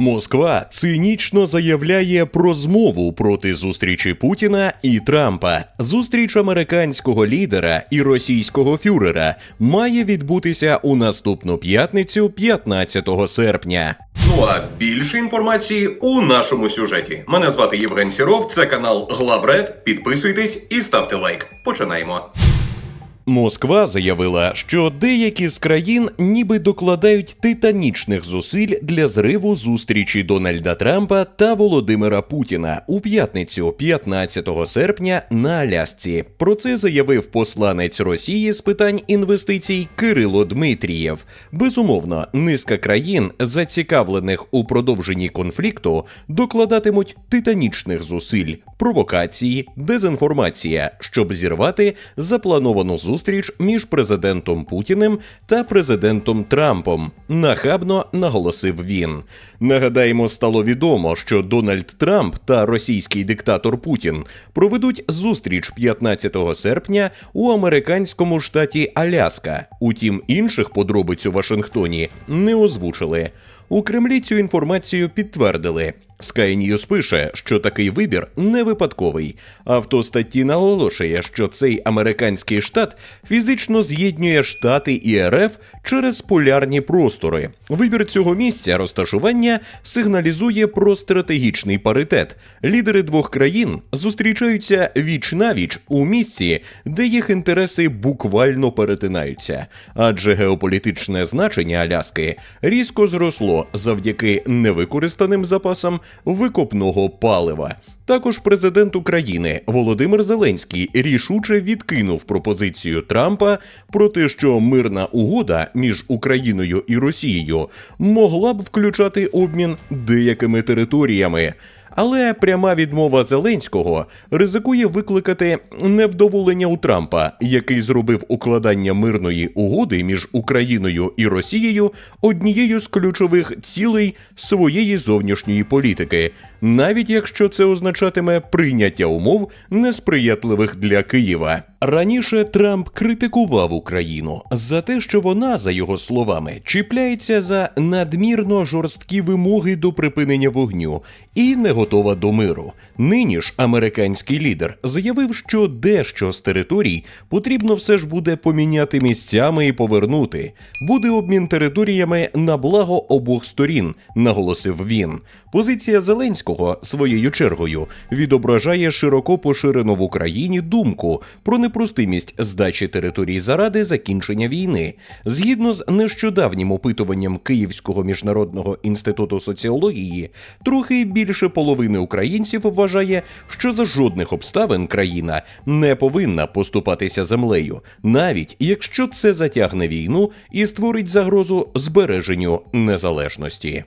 Москва цинічно заявляє про змову проти зустрічі Путіна і Трампа. Зустріч американського лідера і російського фюрера має відбутися у наступну п'ятницю, 15 серпня. Ну а більше інформації у нашому сюжеті. Мене звати Євген Сіров, це канал Главред. Підписуйтесь і ставте лайк. Починаємо. Москва заявила, що деякі з країн ніби докладають титанічних зусиль для зриву зустрічі Дональда Трампа та Володимира Путіна у п'ятницю, 15 серпня, на Алясці. Про це заявив посланець Росії з питань інвестицій Кирило Дмитрієв. Безумовно, низка країн, зацікавлених у продовженні конфлікту, докладатимуть титанічних зусиль, провокації, дезінформація, щоб зірвати заплановану зустріч між президентом Путіним та президентом Трампом. Нахабно наголосив він. Нагадаємо, стало відомо, що Дональд Трамп та російський диктатор Путін проведуть зустріч 15 серпня у американському штаті Аляска. Утім, інших подробиць у Вашингтоні не озвучили. У Кремлі цю інформацію підтвердили. Sky News пише, що такий вибір не випадковий. Авто статті наголошує, що цей американський штат фізично з'єднує штати і РФ через полярні простори. Вибір цього місця розташування сигналізує про стратегічний паритет. Лідери двох країн зустрічаються віч навіч у місці, де їх інтереси буквально перетинаються. Адже геополітичне значення Аляски різко зросло завдяки невикористаним запасам викопного палива. Також президент України Володимир Зеленський рішуче відкинув пропозицію Трампа про те, що мирна угода між Україною і Росією могла б включати обмін деякими територіями. Але пряма відмова Зеленського ризикує викликати невдоволення у Трампа, який зробив укладання мирної угоди між Україною і Росією однією з ключових цілей своєї зовнішньої політики, навіть якщо це означатиме прийняття умов несприятливих для Києва. Раніше Трамп критикував Україну за те, що вона, за його словами, чіпляється за надмірно жорсткі вимоги до припинення вогню і не готова до миру. Нині ж американський лідер заявив, що дещо з територій потрібно все ж буде поміняти місцями і повернути. Буде обмін територіями на благо обох сторін, наголосив він. Позиція Зеленського своєю чергою відображає широко поширену в Україні думку про непростимість здачі територій заради закінчення війни. Згідно з нещодавнім опитуванням Київського міжнародного інституту соціології, трохи більше половини українців вважає, що за жодних обставин країна не повинна поступатися землею, навіть якщо це затягне війну і створить загрозу збереженню незалежності.